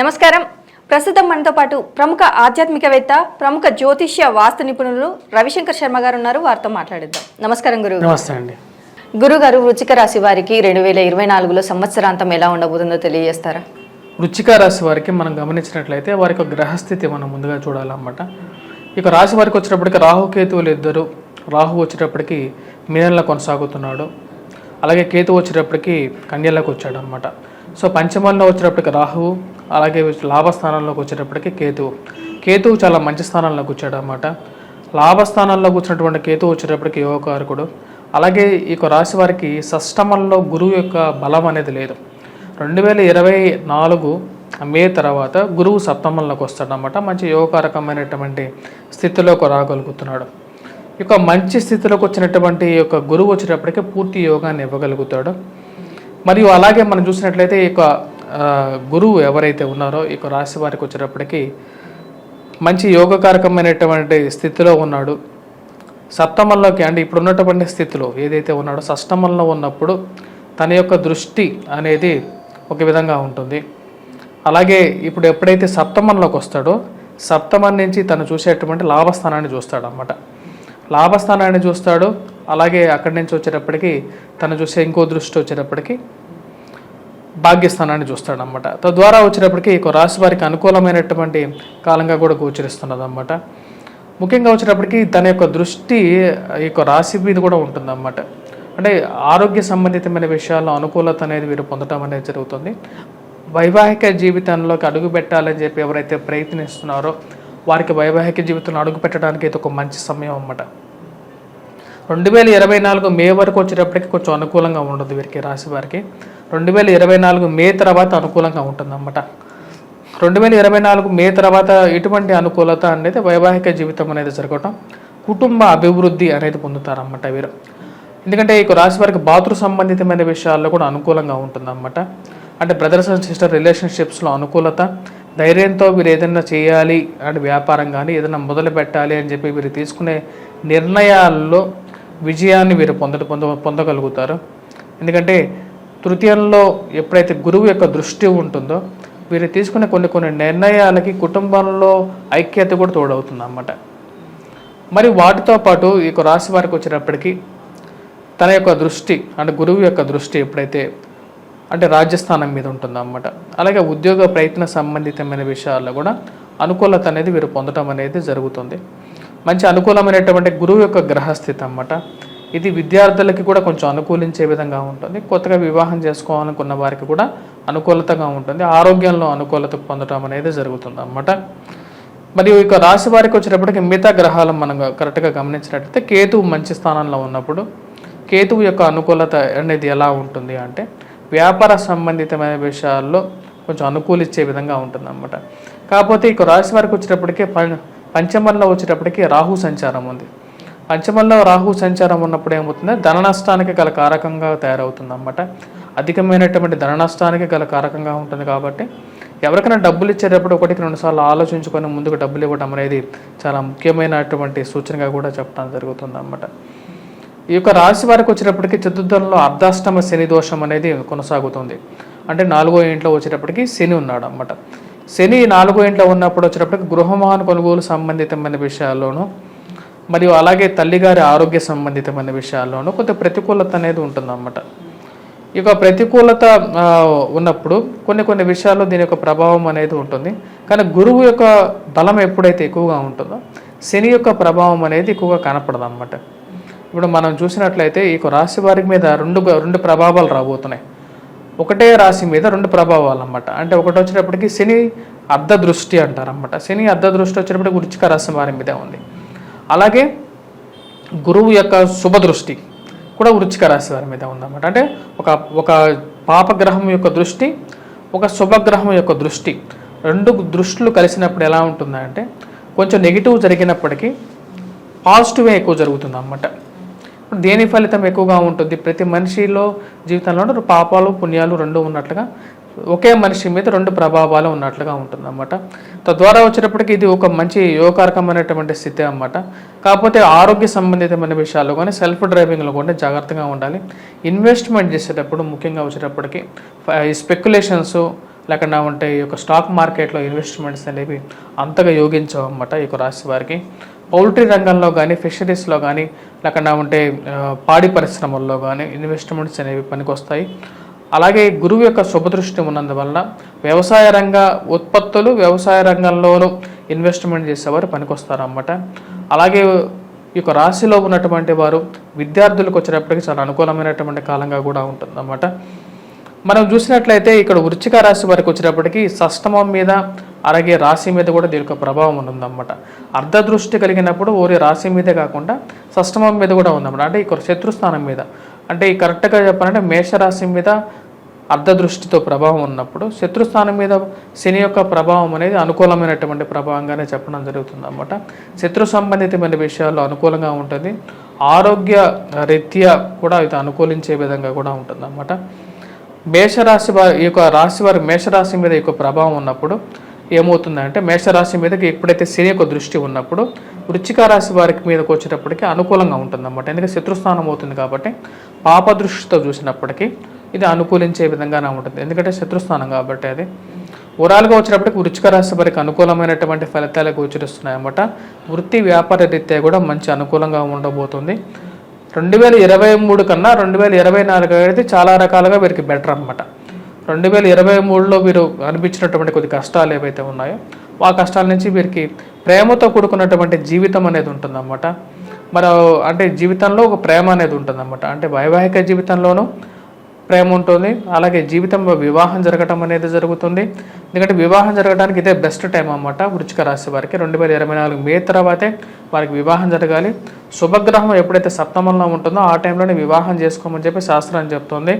నమస్కారం. ప్రస్తుతం మనతో పాటు ప్రముఖ ఆధ్యాత్మికవేత్త ప్రముఖ జ్యోతిష్య వాస్తు నిపుణులు రవిశంకర్ శర్మ గారు ఉన్నారు. వారితో మాట్లాడిద్దాం. నమస్కారం గురువు. నమస్తే అండి. గురుగారు వృచ్చిక రాశి వారికి రెండు వేల ఇరవై నాలుగులో సంవత్సరాంతం ఎలా ఉండబోతుందో తెలియజేస్తారా? వృచ్చిక రాశి వారికి మనం గమనించినట్లయితే వారి యొక్క గ్రహస్థితి మనం ముందుగా చూడాలన్నమాట. ఇక రాశి వారికి వచ్చేటప్పటికి రాహుకేతువులు ఇద్దరు. రాహు వచ్చేటప్పటికి మీనంలో కొనసాగుతున్నాడు. అలాగే కేతు వచ్చేటప్పటికి కన్యలోకి వచ్చాడు అనమాట సో పంచమంలో వచ్చేటప్పటికి రాహువు అలాగే లాభస్థానంలోకి వచ్చేటప్పటికి కేతువు కేతువు చాలా మంచి స్థానంలోకి వచ్చాడు అనమాట లాభస్థానంలో కూర్చున్నటువంటి కేతువు వచ్చేటప్పటికి యోగకారకుడు. అలాగే ఈ యొక్క రాశి వారికి సష్టమంలో గురువు యొక్క బలం అనేది లేదు. రెండు వేల ఇరవై నాలుగు మే తర్వాత గురువు సప్తమంలోకి వస్తాడనమాట మంచి యోగకారకమైనటువంటి స్థితిలోకి రాగలుగుతున్నాడు. ఈ యొక్క మంచి స్థితిలోకి వచ్చినటువంటి ఈ యొక్క గురువు వచ్చేటప్పటికి పూర్తి యోగాన్ని ఇవ్వగలుగుతాడు. మరియు అలాగే మనం చూసినట్లయితే ఈ యొక్క గురువు ఎవరైతే ఉన్నారో ఈ యొక్క రాశి వారికి వచ్చేటప్పటికి మంచి యోగకారకమైనటువంటి స్థితిలో ఉన్నాడు. సప్తమంలోకి అంటే ఇప్పుడు ఉన్నటువంటి స్థితిలో ఏదైతే ఉన్నాడో సష్టమంలో ఉన్నప్పుడు తన యొక్క దృష్టి అనేది ఒక విధంగా ఉంటుంది. అలాగే ఇప్పుడు ఎప్పుడైతే సప్తమంలోకి వస్తాడో సప్తమం నుంచి తను చూసేటువంటి లాభస్థానాన్ని చూస్తాడు అన్నమాట లాభస్థానాన్ని చూస్తాడు అలాగే అక్కడి నుంచి వచ్చేటప్పటికి తను చూసే ఇంకో దృష్టి వచ్చేటప్పటికి భాగ్యస్థానాన్ని చూస్తాడు అనమాట తద్వారా వచ్చేటప్పటికి ఒక రాశి వారికి అనుకూలమైనటువంటి కాలంగా కూడా గోచరిస్తున్నది అనమాట ముఖ్యంగా వచ్చేటప్పటికి తన యొక్క దృష్టి ఈ యొక్క రాశి మీద కూడా ఉంటుందన్నమాట. అంటే ఆరోగ్య సంబంధితమైన విషయాల్లో అనుకూలత అనేది వీరు పొందడం అనేది జరుగుతుంది. వైవాహిక జీవితంలోకి అడుగు పెట్టాలని చెప్పి ఎవరైతే ప్రయత్నిస్తున్నారో వారికి వైవాహిక జీవితంలో అడుగు పెట్టడానికి ఇది ఒక మంచి సమయం అన్నమాట. రెండు వేల ఇరవై నాలుగు మే వరకు వచ్చేటప్పటికి కొంచెం అనుకూలంగా ఉండదు వీరికి రాశి వారికి. రెండు వేల ఇరవై నాలుగు మే తర్వాత అనుకూలంగా ఉంటుందన్నమాట. రెండు వేల ఇరవై నాలుగు మే తర్వాత ఎటువంటి అనుకూలత అనేది వైవాహిక జీవితం అనేది జరగటం కుటుంబ అభివృద్ధి అనేది పొందుతారన్నమాట వీరు. ఎందుకంటే ఈ రాశి వారికి బాతృ సంబంధితమైన విషయాల్లో కూడా అనుకూలంగా ఉంటుందన్నమాట. అంటే బ్రదర్స్ అండ్ సిస్టర్ రిలేషన్షిప్స్లో అనుకూలత ధైర్యంతో వీరు ఏదైనా చేయాలి అంటే వ్యాపారం కానీ ఏదైనా మొదలు పెట్టాలి అని చెప్పి వీరు తీసుకునే నిర్ణయాల్లో విజయాన్ని వీరు పొందట పొంద పొందగలుగుతారు. ఎందుకంటే తృతీయంలో ఎప్పుడైతే గురువు యొక్క దృష్టి ఉంటుందో వీరు తీసుకునే కొన్ని కొన్ని నిర్ణయాలకి కుటుంబంలో ఐక్యత కూడా తోడవుతుంది అన్నమాట మరి వాటితో పాటు ఈ యొక్క రాశి వారికి వచ్చేటప్పటికి తన యొక్క దృష్టి అంటే గురువు యొక్క దృష్టి ఎప్పుడైతే అంటే రాజ్యస్థానం మీద ఉంటుందన్నమాట. అలాగే ఉద్యోగ ప్రయత్న సంబంధితమైన విషయాల్లో కూడా అనుకూలత అనేది వీరు పొందడం అనేది జరుగుతుంది. మంచి అనుకూలమైనటువంటి గురువు యొక్క గ్రహస్థితి అన్నమాట. ఇది విద్యార్థులకి కూడా కొంచెం అనుకూలించే విధంగా ఉంటుంది. కొత్తగా వివాహం చేసుకోవాలనుకున్న వారికి కూడా అనుకూలతగా ఉంటుంది. ఆరోగ్యంలో అనుకూలత పొందడం అనేది జరుగుతుంది అన్నమాట. మరియు ఇక రాశి వారికి వచ్చేటప్పటికి మిగతా గ్రహాలు మనం కరెక్ట్గా గమనించినట్లయితే కేతువు మంచి స్థానంలో ఉన్నప్పుడు కేతువు యొక్క అనుకూలత అనేది ఎలా ఉంటుంది అంటే వ్యాపార సంబంధితమైన విషయాల్లో కొంచెం అనుకూలించే విధంగా ఉంటుంది అన్నమాట కాకపోతే ఇక రాశి వారికి వచ్చేటప్పటికే పంచమంలో వచ్చేటప్పటికి రాహు సంచారం ఉంది. పంచమంలో రాహు సంచారం ఉన్నప్పుడు ఏమవుతుంది? ధన నష్టానికి గల కారకంగా తయారవుతుంది అన్నమాట అధికమైనటువంటి ధన నష్టానికి గల కారకంగా ఉంటుంది కాబట్టి ఎవరికైనా డబ్బులు ఇచ్చేటప్పుడు ఒకటికి రెండు సార్లు ఆలోచించుకొని ముందుకు డబ్బులు ఇవ్వడం అనేది చాలా ముఖ్యమైనటువంటి సూచనగా కూడా చెప్పడం జరుగుతుంది అన్నమాట ఈ యొక్క రాశి వారికి వచ్చేటప్పటికి చతుర్థంలో అర్ధాష్టమ శని దోషం అనేది కొనసాగుతుంది. అంటే నాలుగో ఇంట్లో వచ్చేటప్పటికి శని ఉన్నాడు అన్నమాట శని నాలుగో ఇంట్లో ఉన్నప్పుడు వచ్చేటప్పటికి గృహమాన కొనుగోలు సంబంధితమైన విషయాల్లోనూ మరియు అలాగే తల్లిగారి ఆరోగ్య సంబంధితమైన విషయాల్లోనూ కొంత ప్రతికూలత అనేది ఉంటుందన్నమాట. ఈ యొక్క ప్రతికూలత ఉన్నప్పుడు కొన్ని కొన్ని విషయాల్లో దీని యొక్క ప్రభావం అనేది ఉంటుంది. కానీ గురువు యొక్క బలం ఎప్పుడైతే ఎక్కువగా ఉంటుందో శని యొక్క ప్రభావం అనేది ఎక్కువగా కనపడదన్నమాట. ఇప్పుడు మనం చూసినట్లయితే ఈ యొక్క రాశి వారి మీద రెండు రెండు ప్రభావాలు రాబోతున్నాయి. ఒకటే రాశి మీద రెండు ప్రభావాలు అన్నమాట అంటే ఒకటి వచ్చేటప్పటికి శని అర్ధ దృష్టి అంటారు శని అర్ధ దృష్టి వచ్చేటప్పటికి వృచ్చిక రాశి వారి మీద ఉంది. అలాగే గురువు యొక్క శుభ దృష్టి కూడా వృచ్చిక రాశి వారి మీద ఉందన్నమాట. అంటే ఒక ఒక పాపగ్రహం యొక్క దృష్టి ఒక శుభగ్రహం యొక్క దృష్టి రెండు దృష్టిలు కలిసినప్పుడు ఎలా ఉంటుందంటే కొంచెం నెగిటివ్ జరిగినప్పటికీ పాజిటివే ఎక్కువ జరుగుతుంది అన్నమాట దేని ఫలితం ఎక్కువగా ఉంటుంది? ప్రతి మనిషిలో జీవితంలో పాపాలు పుణ్యాలు రెండు ఉన్నట్లుగా ఒకే మనిషి మీద రెండు ప్రభావాలు ఉన్నట్లుగా ఉంటుంది అన్నమాట తద్వారా వచ్చేటప్పటికి ఇది ఒక మంచి యోగకారకమైనటువంటి స్థితి అన్నమాట. కాకపోతే ఆరోగ్య సంబంధితమైన విషయాల్లో కానీ సెల్ఫ్ డ్రైవింగ్లో కూడా జాగ్రత్తగా ఉండాలి. ఇన్వెస్ట్మెంట్ చేసేటప్పుడు ముఖ్యంగా వచ్చేటప్పటికి స్పెక్యులేషన్స్ లేకుండా ఉంటే ఈ యొక్క స్టాక్ మార్కెట్లో ఇన్వెస్ట్మెంట్స్ అనేవి అంతగా యోగించవన్నమాట ఈ యొక్క రాశి వారికి. పౌల్ట్రీ రంగంలో కానీ ఫిషరీస్లో కానీ లేకుండా ఉంటే పాడి పరిశ్రమల్లో కానీ ఇన్వెస్ట్మెంట్స్ అనేవి పనికొస్తాయి. అలాగే గురువు యొక్క శుభదృష్టి ఉన్నందువలన వ్యవసాయ రంగ ఉత్పత్తులు వ్యవసాయ రంగంలోనూ ఇన్వెస్ట్మెంట్ చేసేవారు పనికొస్తారన్నమాట. అలాగే ఈ యొక్క రాశిలో ఉన్నటువంటి వారు విద్యార్థులకు వచ్చేటప్పటికి చాలా అనుకూలమైనటువంటి కాలంగా కూడా ఉంటుందన్నమాట. మనం చూసినట్లయితే ఇక్కడ వృచ్చిక రాశి వారికి వచ్చేటప్పటికి సష్టమం మీద అలాగే రాశి మీద కూడా దీని యొక్క ప్రభావం ఉంటుందన్నమాట. అర్ధ దృష్టి కలిగినప్పుడు ఓరి రాశి మీదే కాకుండా సష్టమం మీద కూడా ఉందన్నమాట. అంటే ఇక్కడ శత్రుస్థానం మీద. అంటే ఈ కరెక్ట్గా చెప్పాలంటే మేషరాశి మీద అర్ధ దృష్టితో ప్రభావం ఉన్నప్పుడు శత్రుస్థానం మీద శని యొక్క ప్రభావం అనేది అనుకూలమైనటువంటి ప్రభావంగానే చెప్పడం జరుగుతుంది అన్నమాట శత్రు సంబంధితమైన విషయాల్లో అనుకూలంగా ఉంటుంది. ఆరోగ్య రీత్యా కూడా ఇది అనుకూలించే విధంగా కూడా ఉంటుంది అన్నమాట మేషరాశి వారి ఈ యొక్క రాశి వారి మేషరాశి మీద యొక్క ప్రభావం ఉన్నప్పుడు ఏమవుతుందంటే మేషరాశి మీదకి ఎప్పుడైతే శని యొక్క దృష్టి ఉన్నప్పుడు వృచ్చిక రాశి వారికి మీదకి వచ్చేటప్పటికి అనుకూలంగా ఉంటుంది అన్నమాట ఎందుకంటే శత్రుస్థానం అవుతుంది కాబట్టి పాప దృష్టితో చూసినప్పటికీ ఇది అనుకూలించే విధంగానే ఉంటుంది. ఎందుకంటే శత్రుస్థానం కాబట్టి అది. ఓవరాల్గా వచ్చినప్పటికి వృచ్చిక రాశి వారికి అనుకూలమైనటువంటి ఫలితాలు గోచరిస్తున్నాయన్నమాట. వృత్తి వ్యాపార రీత్యా కూడా మంచి అనుకూలంగా ఉండబోతుంది. రెండు వేల ఇరవై మూడు కన్నా రెండు వేల ఇరవై నాలుగు అయితే చాలా రకాలుగా వీరికి బెటర్ అనమాట రెండు వేల ఇరవై మూడులో మీరు అనిపించినటువంటి కొద్ది కష్టాలు ఏవైతే ఉన్నాయో ఆ కష్టాల నుంచి వీరికి ప్రేమతో కూడుకున్నటువంటి జీవితం అనేది ఉంటుందన్నమాట. మరి అంటే జీవితంలో ఒక ప్రేమ అనేది ఉంటుందన్నమాట. అంటే వైవాహిక జీవితంలోనూ ప్రేమ ఉంటుంది అలాగే జీవితంలో వివాహం జరగటం అనేది జరుగుతుంది. ఎందుకంటే వివాహం జరగడానికి ఇదే బెస్ట్ టైం అన్నమాట వృచ్చిక రాశి వారికి. రెండు వేల ఇరవై నాలుగు మే తర్వాతే వారికి వివాహం జరగాలి. శుభగ్రహం ఎప్పుడైతే సప్తమంలో ఉంటుందో ఆ టైంలోనే వివాహం చేసుకోమని చెప్పి శాస్త్రం చెప్తుంది.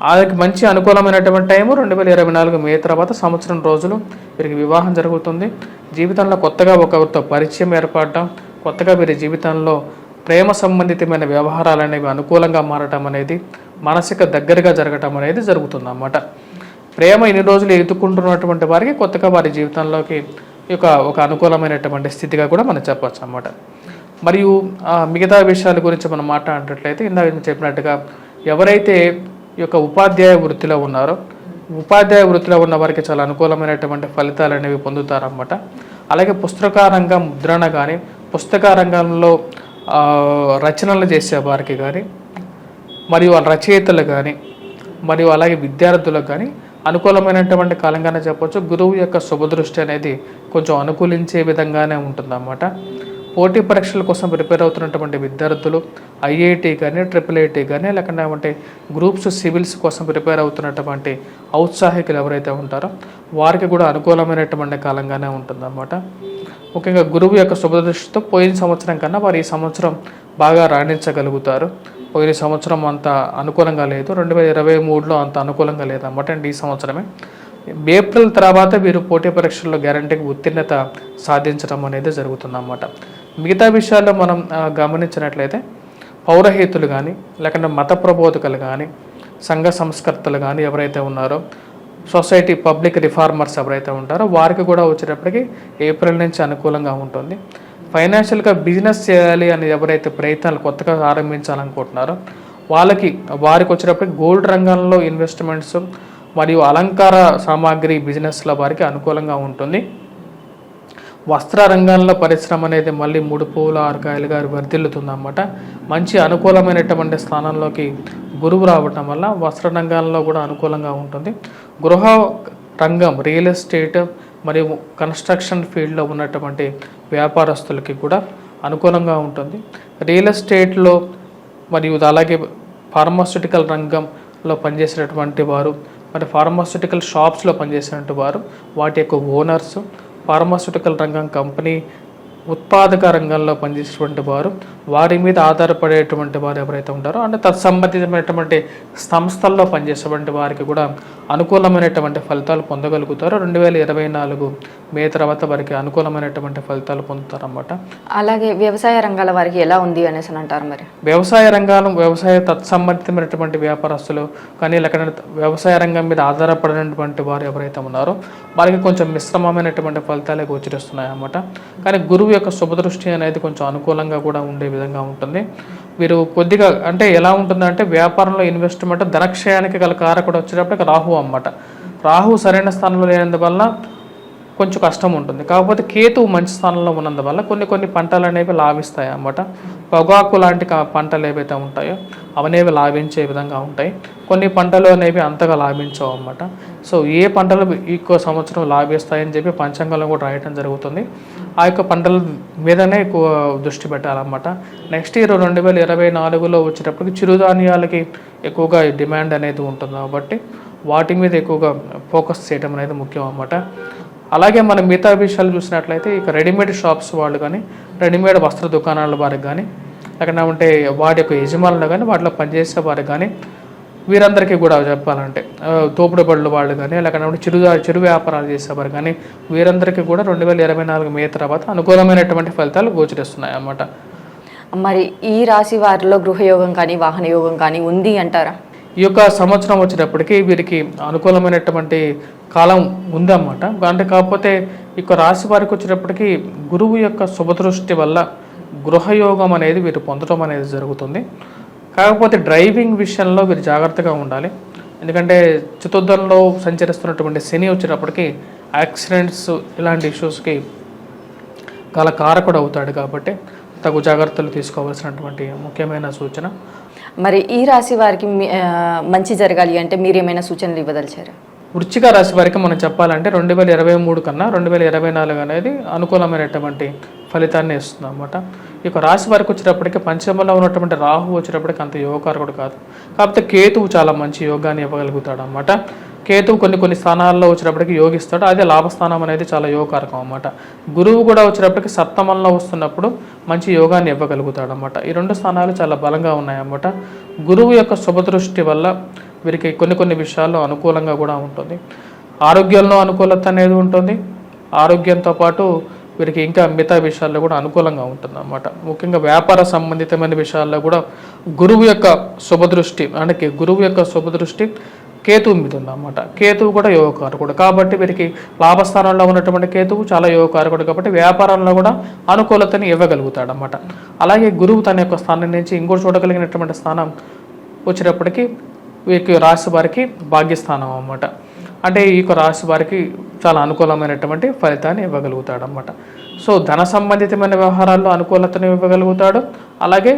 వాళ్ళకి మంచి అనుకూలమైనటువంటి టైము రెండు వేల ఇరవై నాలుగు మే తర్వాత సంవత్సరం రోజులు వీరికి వివాహం జరుగుతుంది. జీవితంలో కొత్తగా ఒకరితో పరిచయం ఏర్పడటం కొత్తగా వీరి జీవితంలో ప్రేమ సంబంధితమైన వ్యవహారాలు అనేవి అనుకూలంగా మారటం అనేది మనసుకు దగ్గరగా జరగటం అనేది జరుగుతుంది అన్నమాట ప్రేమ ఇన్ని రోజులు ఎదుర్కొంటున్నటువంటి వారికి కొత్తగా వారి జీవితంలోకి ఒక యొక్క ఒక అనుకూలమైనటువంటి స్థితిగా కూడా మనం చెప్పచ్చు అన్నమాట మరియు ఆ, మిగతా విషయాల గురించి మనం మాట్లాడినట్లయితే ఇందాక చెప్పినట్టుగా ఎవరైతే యొక్క ఉపాధ్యాయ వృత్తిలో ఉన్నారో. ఉపాధ్యాయ వృత్తిలో ఉన్న వారికి చాలా అనుకూలమైనటువంటి ఫలితాలు అనేవి పొందుతారన్నమాట. అలాగే పుస్తక రంగం ముద్రణ కానీ పుస్తక రంగంలో రచనలు చేసే వారికి కానీ మరియు వాళ్ళ రచయితలు కానీ మరియు అలాగే విద్యార్థులకు కానీ అనుకూలమైనటువంటి కాలంగానే చెప్పొచ్చు. గురువు యొక్క శుభదృష్టి అనేది కొంచెం అనుకూలించే విధంగానే ఉంటుందన్నమాట. పోటీ పరీక్షల కోసం ప్రిపేర్ అవుతున్నటువంటి విద్యార్థులు ఐఐటి కానీ ట్రిపుల్ ఐటీ కానీ లేకుండా అంటే గ్రూప్స్ సివిల్స్ కోసం ప్రిపేర్ అవుతున్నటువంటి ఔత్సాహికులు ఎవరైతే ఉంటారో వారికి కూడా అనుకూలమైనటువంటి కాలంగానే ఉంటుందన్నమాట. ముఖ్యంగా గురువు యొక్క శుభదృష్టితో పోయిన సంవత్సరం కన్నా వారు ఈ సంవత్సరం బాగా రాణించగలుగుతారు. పోయిన సంవత్సరం అంత అనుకూలంగా లేదు. రెండు వేల ఇరవై మూడులో అంత అనుకూలంగా లేదన్నమాట అండ్ ఈ సంవత్సరమే. ఏప్రిల్ తర్వాత వీరు పోటీ పరీక్షల్లో గ్యారంటీకి ఉత్తీర్ణత సాధించడం అనేది జరుగుతుందన్నమాట. మిగతా విషయాల్లో మనం గమనించినట్లయితే పౌరహితులు కానీ లేకుంటే మత ప్రబోధకులు కానీ సంఘ సంస్కర్తలు కానీ ఎవరైతే ఉన్నారో సొసైటీ పబ్లిక్ రిఫార్మర్స్ ఎవరైతే ఉంటారో వారికి కూడా వచ్చేటప్పటికి ఏప్రిల్ నుంచి అనుకూలంగా ఉంటుంది. ఫైనాన్షియల్గా బిజినెస్ చేయాలి అని ఎవరైతే ప్రయత్నాలు కొత్తగా ఆరంభించాలనుకుంటున్నారో వాళ్ళకి వారికి వచ్చేటప్పటికి గోల్డ్ రంగంలో ఇన్వెస్ట్మెంట్స్ మరియు అలంకార సామాగ్రి బిజినెస్ల వారికి అనుకూలంగా ఉంటుంది. వస్త్ర రంగంలో పరిశ్రమ అనేది మళ్ళీ మూడు పువ్వుల ఆరుకాయలుగా వర్ధిల్లుతుందన్నమాట. మంచి అనుకూలమైనటువంటి స్థానంలోకి గురువు రావటం వల్ల వస్త్ర రంగాల్లో కూడా అనుకూలంగా ఉంటుంది. గృహ రంగం రియల్ ఎస్టేట్ మరియు కన్స్ట్రక్షన్ ఫీల్డ్లో ఉన్నటువంటి వ్యాపారస్తులకి కూడా అనుకూలంగా ఉంటుంది. రియల్ ఎస్టేట్లో మరియు అలాగే ఫార్మాస్యూటికల్ రంగంలో పనిచేసేటటువంటి వారు మరి ఫార్మాస్యూటికల్ షాప్స్లో పనిచేసినటువంటి వారు వాటి యొక్క ఓనర్స్ ఫార్మాస్యూటికల్ రంగం కంపెనీ ఉత్పాదక రంగంలో పనిచేసేటువంటి వారు వారి మీద ఆధారపడేటువంటి వారు ఎవరైతే ఉంటారో అంటే తత్సంబంధితమైనటువంటి సంస్థల్లో పనిచేసేటువంటి వారికి కూడా అనుకూలమైనటువంటి ఫలితాలు పొందగలుగుతారు. రెండు వేల ఇరవై నాలుగు మే తర్వాత వారికి అనుకూలమైనటువంటి ఫలితాలు పొందుతారన్నమాట. అలాగే వ్యవసాయ రంగాల వారికి ఎలా ఉంది అనేసి అని అంటారు మరి? వ్యవసాయ రంగాలు వ్యవసాయ తత్సంబంధితమైనటువంటి వ్యాపారస్తులు కానీ లేకపోతే వ్యవసాయ రంగం మీద ఆధారపడినటువంటి వారు ఎవరైతే ఉన్నారో వారికి కొంచెం మిశ్రమమైనటువంటి ఫలితాలే గోచరిస్తున్నాయి అన్నమాట కానీ గురువు యొక్క శుభదృష్టి అనేది కొంచెం అనుకూలంగా కూడా ఉండే విధంగా ఉంటుంది. వీరు కొద్దిగా అంటే ఎలా ఉంటుందంటే వ్యాపారంలో ఇన్వెస్ట్మెంట్ ధనక్షయానికి గల కారకుడు వచ్చేటప్పటికి రాహు అన్నమాట. రాహు సరైన స్థానంలో లేనందువల్ల కొంచెం కష్టం ఉంటుంది. కాకపోతే కేతువు మంచి స్థానంలో ఉన్నందువల్ల కొన్ని కొన్ని పంటలు అనేవి లాభిస్తాయి అన్నమాట. పొగాకు లాంటి పంటలు ఏవైతే ఉంటాయో అవనేవి లాభించే విధంగా ఉంటాయి. కొన్ని పంటలు అనేవి అంతగా లాభించవు అన్నమాట. సో ఏ పంటలు ఎక్కువ సంవత్సరం లాభిస్తాయని చెప్పి పంచాంగంలో కూడా రాయటం జరుగుతుంది. ఆ యొక్క పంటల మీదనే ఎక్కువ దృష్టి పెట్టాలన్నమాట. నెక్స్ట్ ఇయర్ రెండు వేల ఇరవై నాలుగులో వచ్చేటప్పటికి చిరుధాన్యాలకి ఎక్కువగా డిమాండ్ అనేది ఉంటుంది కాబట్టి వాటి మీద ఎక్కువగా ఫోకస్ చేయడం అనేది ముఖ్యం అన్నమాట అలాగే మనం మిగతా విషయాలు చూసినట్లయితే ఇక రెడీమేడ్ షాప్స్ వాళ్ళు కానీ రెడీమేడ్ వస్త్ర దుకాణాల వారికి కానీ లేకుండా ఉంటే వాటి యొక్క యజమానులు కానీ వాటిలో పనిచేసే వారికి కానీ వీరందరికీ కూడా చెప్పాలంటే తోపుడు బళ్ళు వాళ్ళు కానీ ఉంటే చిరు చిరు వ్యాపారాలు చేసేవారు కానీ వీరందరికీ కూడా రెండు వేల ఇరవై నాలుగు మే తర్వాత అనుకూలమైనటువంటి ఫలితాలు గోచరిస్తున్నాయి అన్నమాట. మరి ఈ రాశి వారిలో గృహయోగం కానీ వాహన యోగం కానీ ఉంది అంటారా? ఈ యొక్క సంవత్సరం వచ్చేటప్పటికి వీరికి అనుకూలమైనటువంటి కాలం ఉందన్నమాట. అంటే కాకపోతే ఈ యొక్క రాశి వారికి వచ్చేటప్పటికి గురువు యొక్క శుభదృష్టి వల్ల గృహయోగం అనేది వీరు పొందడం అనేది జరుగుతుంది. కాకపోతే డ్రైవింగ్ విషయంలో వీరు జాగ్రత్తగా ఉండాలి. ఎందుకంటే చతుర్థంలో సంచరిస్తున్నటువంటి శని వచ్చేటప్పటికి యాక్సిడెంట్స్ ఇలాంటి ఇష్యూస్కి గల కారకుడు అవుతాడు కాబట్టి తగు జాగ్రత్తలు తీసుకోవాల్సినటువంటి ముఖ్యమైన సూచన. మరి ఈ రాశి వారికి మంచి జరగాలి అంటే మీరు ఏమైనా సూచనలు ఇవ్వదలిచారా? వృశ్చిక రాశి వారికి మనం చెప్పాలంటే రెండు వేల ఇరవై మూడు కన్నా రెండు వేల ఇరవై నాలుగు అనేది అనుకూలమైనటువంటి ఫలితాన్ని ఇస్తుంది అనమాట ఈ యొక్క రాశి వారికి వచ్చేటప్పటికి పంచమంలో ఉన్నటువంటి రాహు వచ్చేటప్పటికి అంత యోగకారకుడు కాదు. కాకపోతే కేతువు చాలా మంచి యోగాన్ని ఇవ్వగలుగుతాడు అనమాట కేతువు కొన్ని కొన్ని స్థానాల్లో వచ్చేటప్పటికి యోగిస్తాడు. అదే లాభస్థానం అనేది చాలా యోగకారకం అనమాట గురువు కూడా వచ్చేటప్పటికి సప్తమంలో వస్తున్నప్పుడు మంచి యోగాన్ని ఇవ్వగలుగుతాడు అనమాట ఈ రెండు స్థానాలు చాలా బలంగా ఉన్నాయన్నమాట గురువు యొక్క శుభదృష్టి వల్ల వీరికి కొన్ని కొన్ని విషయాల్లో అనుకూలంగా కూడా ఉంటుంది. ఆరోగ్యంలో అనుకూలత అనేది ఉంటుంది. ఆరోగ్యంతో పాటు వీరికి ఇంకా మిగతా విషయాల్లో కూడా అనుకూలంగా ఉంటుంది అన్నమాట ముఖ్యంగా వ్యాపార సంబంధితమైన విషయాల్లో కూడా గురువు యొక్క శుభదృష్టి అంటే గురువు యొక్క శుభదృష్టి కేతువు మీద ఉందన్నమాట. కేతువు కూడా యోగకారకుడు. కాబట్టి వీరికి లాభస్థానంలో ఉన్నటువంటి కేతువు చాలా యోగకారకుడు కాబట్టి వ్యాపారంలో కూడా అనుకూలతని ఇవ్వగలుగుతాడు అలాగే గురువు తన యొక్క స్థానం నుంచి ఇంకోటి చూడగలిగినటువంటి స్థానం వచ్చేటప్పటికి వీరికి రాశి వారికి భాగ్యస్థానం అన్నమాట. అంటే ఈ యొక్క రాశి వారికి చాలా అనుకూలమైనటువంటి ఫలితాన్ని ఇవ్వగలుగుతాడు అన్నమాట సో ధన సంబంధితమైన వ్యవహారాల్లో అనుకూలతను ఇవ్వగలుగుతాడు. అలాగే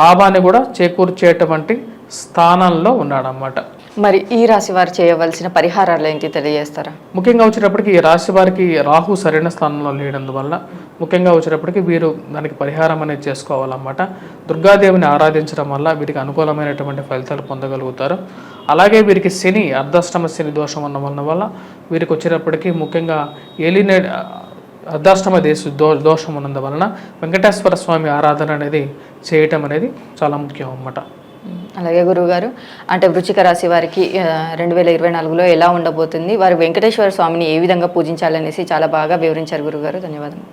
లాభాన్ని కూడా చేకూర్చేటువంటి స్థానంలో ఉన్నాడన్నమాట. మరి ఈ రాశి వారు చేయవలసిన పరిహారాలు ఏంటి తెలియజేస్తారా? ముఖ్యంగా వచ్చేటప్పటికి ఈ రాశి వారికి రాహు సరైన స్థానంలో లేనందువల్ల ముఖ్యంగా వచ్చేటప్పటికి వీరు దానికి పరిహారం అనేది చేసుకోవాలన్నమాట. దుర్గాదేవిని ఆరాధించడం వల్ల వీరికి అనుకూలమైనటువంటి ఫలితాలు పొందగలుగుతారు. అలాగే వీరికి శని అర్ధాష్టమ శని దోషం ఉన్న వల్ల వల్ల వీరికి వచ్చేటప్పటికి ముఖ్యంగా ఏలినే అర్ధాష్టమ దేశ దో దోషం ఉన్నందువలన వెంకటేశ్వర స్వామి ఆరాధన అనేది చేయటం అనేది చాలా ముఖ్యం అన్నమాట. అలాగే గురువుగారు అంటే వృచిక రాశి వారికి రెండు వేల ఇరవై నాలుగులో ఎలా ఉండబోతుంది వారు వెంకటేశ్వర స్వామిని ఏ విధంగా పూజించాలనేసి చాలా బాగా వివరించారు గురుగారు ధన్యవాదాలు